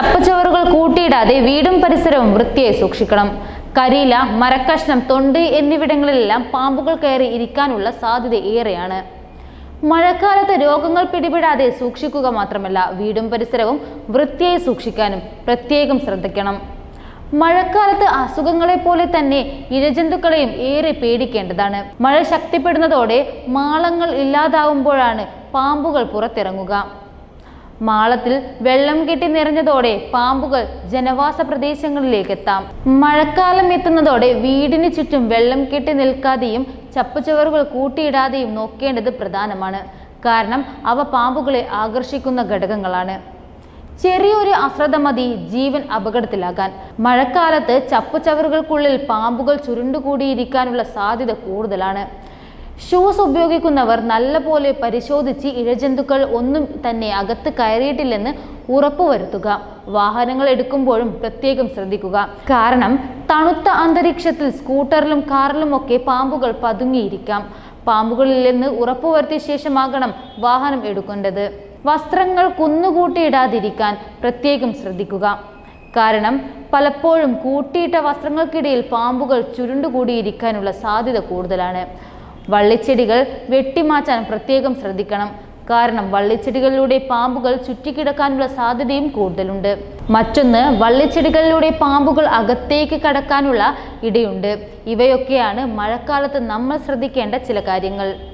ചപ്പുചവറുകൾ കൂട്ടിയിടാതെ വീടും പരിസരവും വൃത്തിയായി സൂക്ഷിക്കണം. കരിയില മരക്കഷ്ണം തൊണ്ട് എന്നിവിടങ്ങളിലെല്ലാം പാമ്പുകൾ കയറി ഇരിക്കാനുള്ള സാധ്യത ഏറെയാണ്. മഴക്കാലത്ത് രോഗങ്ങൾ പിടിപെടാതെ സൂക്ഷിക്കുക മാത്രമല്ല വീടും പരിസരവും വൃത്തിയായി സൂക്ഷിക്കാനും പ്രത്യേകം ശ്രദ്ധിക്കണം. മഴക്കാലത്ത് അസുഖങ്ങളെ പോലെ തന്നെ ഇഴജന്തുക്കളെയും ഏറെ പേടിക്കേണ്ടതാണ്. മഴ ശക്തിപ്പെടുന്നതോടെ മാളങ്ങൾ ഇല്ലാതാവുമ്പോഴാണ് പാമ്പുകൾ പുറത്തിറങ്ങുക. മാളത്തിൽ വെള്ളം കെട്ടി നിറഞ്ഞതോടെ പാമ്പുകൾ ജനവാസ പ്രദേശങ്ങളിലേക്ക് എത്താം മഴക്കാലം എത്തുന്നതോടെ വീടിന് ചുറ്റും വെള്ളം കെട്ടി നിൽക്കാതെയും ചപ്പുചവറുകൾ കൂട്ടിയിടാതെയും നോക്കേണ്ടത് പ്രധാനമാണ്. കാരണം അവ പാമ്പുകളെ ആകർഷിക്കുന്ന ഘടകങ്ങളാണ്. ചെറിയൊരു അശ്രദ്ധ മതി ജീവൻ അപകടത്തിലാകാൻ. മഴക്കാലത്ത് ചപ്പുചവറുകൾക്കുള്ളിൽ പാമ്പുകൾ ചുരുണ്ടുകൂടിയിരിക്കാനുള്ള സാധ്യത കൂടുതലാണ്. ഷൂസ് ഉപയോഗിക്കുന്നവർ നല്ലപോലെ പരിശോധിച്ച് ഇഴജന്തുക്കൾ ഒന്നും തന്നെ അകത്ത് കയറിയിട്ടില്ലെന്ന് ഉറപ്പുവരുത്തുക. വാഹനങ്ങൾ എടുക്കുമ്പോഴും പ്രത്യേകം ശ്രദ്ധിക്കുക. കാരണം തണുത്ത അന്തരീക്ഷത്തിൽ സ്കൂട്ടറിലും കാറിലും ഒക്കെ പാമ്പുകൾ പതുങ്ങിയിരിക്കാം. പാമ്പുകളില്ലെന്ന് ഉറപ്പുവരുത്തിയ ശേഷമാകണം വാഹനം എടുക്കേണ്ടത്. വസ്ത്രങ്ങൾ കുന്നുകൂട്ടിയിടാതിരിക്കാൻ പ്രത്യേകം ശ്രദ്ധിക്കുക. കാരണം പലപ്പോഴും കൂട്ടിയിട്ട വസ്ത്രങ്ങൾക്കിടയിൽ പാമ്പുകൾ ചുരുണ്ടുകൂടിയിരിക്കാനുള്ള സാധ്യത കൂടുതലാണ്. വള്ളിച്ചെടികൾ വെട്ടിമാറ്റാൻ പ്രത്യേകം ശ്രദ്ധിക്കണം. കാരണം വള്ളിച്ചെടികളിലൂടെ പാമ്പുകൾ ചുറ്റിക്കിടക്കാനുള്ള സാധ്യതയും കൂടുതലുണ്ട്. മറ്റൊന്ന് വള്ളിച്ചെടികളിലൂടെ പാമ്പുകൾ അകത്തേക്ക് കടക്കാനുള്ള ഇടയുണ്ട്. ഇവയൊക്കെയാണ് മഴക്കാലത്ത് നമ്മൾ ശ്രദ്ധിക്കേണ്ട ചില കാര്യങ്ങൾ.